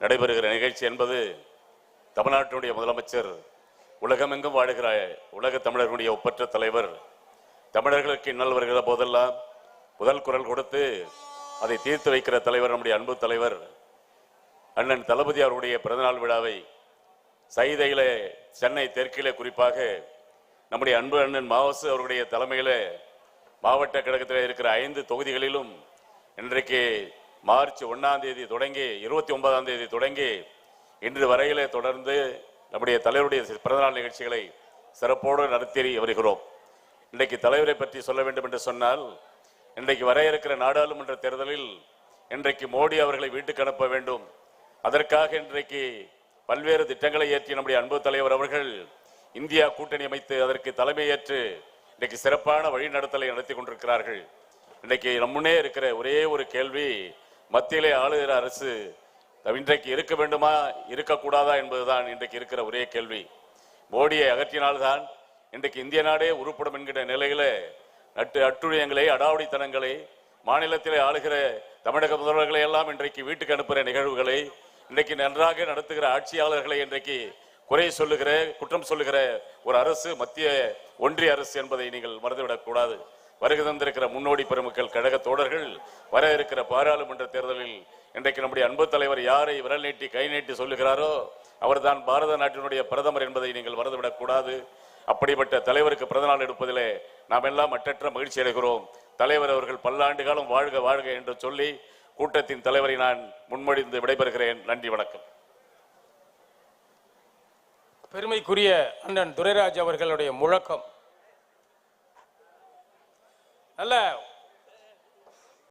நடைபெறுகிற நிகழ்ச்சி என்பது தமிழ்நாட்டினுடைய முதலமைச்சர் உலகமெங்கும் வாழுகிற உலக தமிழர்களுடைய ஒப்பற்ற தலைவர். தமிழர்களுக்கு இன்னல் வருகிற போதெல்லாம் முதல் குரல் கொடுத்து அதை தீர்த்து வைக்கிற தலைவர் நம்முடைய அன்பு தலைவர் அண்ணன் தளபதி அவருடைய பிறந்தநாள் விழாவை சைதையிலே சென்னை தெற்கிலே குறிப்பாக நம்முடைய அன்பு அண்ணன் மாவசு அவருடைய தலைமையில மாவட்ட கழகத்தில் இருக்கிற ஐந்து தொகுதிகளிலும் இன்றைக்கு மார்ச் ஒன்றாம் தேதி தொடங்கி இருபத்தி ஒன்பதாம் தேதி தொடங்கி இன்று வரையிலே தொடர்ந்து நம்முடைய தலைவருடைய பிறந்தநாள் நிகழ்ச்சிகளை சிறப்போடு நடத்தி வருகிறோம். இன்றைக்கு தலைவரை பற்றி சொல்ல வேண்டும் என்று சொன்னால் இன்றைக்கு வர இருக்கிற நாடாளுமன்ற தேர்தலில் இன்றைக்கு மோடி அவர்களை வீட்டுக்கு அனுப்ப வேண்டும். அதற்காக இன்றைக்கு பல்வேறு திட்டங்களை ஏற்றி நம்முடைய அன்பு தலைவர் அவர்கள் இந்தியா கூட்டணி அமைத்து அதற்கு தலைமையேற்று இன்றைக்கு சிறப்பான வழிநடத்தலை நடத்தி கொண்டிருக்கிறார்கள். இன்றைக்கு நம்முன்னே இருக்கிற ஒரே ஒரு கேள்வி மத்தியிலே ஆளுகிற அரசு இன்றைக்கு இருக்க வேண்டுமா இருக்கக்கூடாதா என்பதுதான் இன்றைக்கு இருக்கிற ஒரே கேள்வி. மோடியை அகற்றினால்தான் இன்றைக்கு இந்திய நாடே உருப்படும் என்கிற நிலையில நட்டு அட்டுழியங்களை அடாவடித்தனங்களை மாநிலத்திலே ஆளுகிற தமிழக முதல்வர்களை எல்லாம் இன்றைக்கு வீட்டுக்கு அனுப்புகிற நிகழ்வுகளை இன்றைக்கு நன்றாக நடத்துகிற ஆட்சியாளர்களை இன்றைக்கு குறை சொல்லுகிற குற்றம் சொல்லுகிற ஒரு அரசு மத்திய ஒன்றிய அரசு என்பதை நீங்கள் மறந்துவிடக்கூடாது. வருகை தந்திருக்கிற முன்னோடி பெருமக்கள் கழக தோழர்கள் வர இருக்கிற பாராளுமன்ற தேர்தலில் இன்றைக்கு நம்முடைய அன்பு தலைவர் யாரை விரல் நீட்டி கை நீட்டி சொல்லுகிறாரோ அவர்தான் பாரத நாட்டினுடைய பிரதமர் என்பதை நீங்கள் மறந்துவிடக் கூடாது. அப்படிப்பட்ட தலைவருக்கு பிறந்தநாள் எடுப்பதிலே நாம் எல்லாம் மற்றற்ற மகிழ்ச்சி அடைகிறோம். தலைவர் அவர்கள் பல்லாண்டு காலம் வாழ்க வாழ்க என்று சொல்லி கூட்டத்தின் தலைவரை நான் முன்மொழிந்து விடைபெறுகிறேன். நன்றி வணக்கம். பெருமைக்குரிய அண்ணன் துரைராஜ் அவர்களுடைய முழக்கம் நல்ல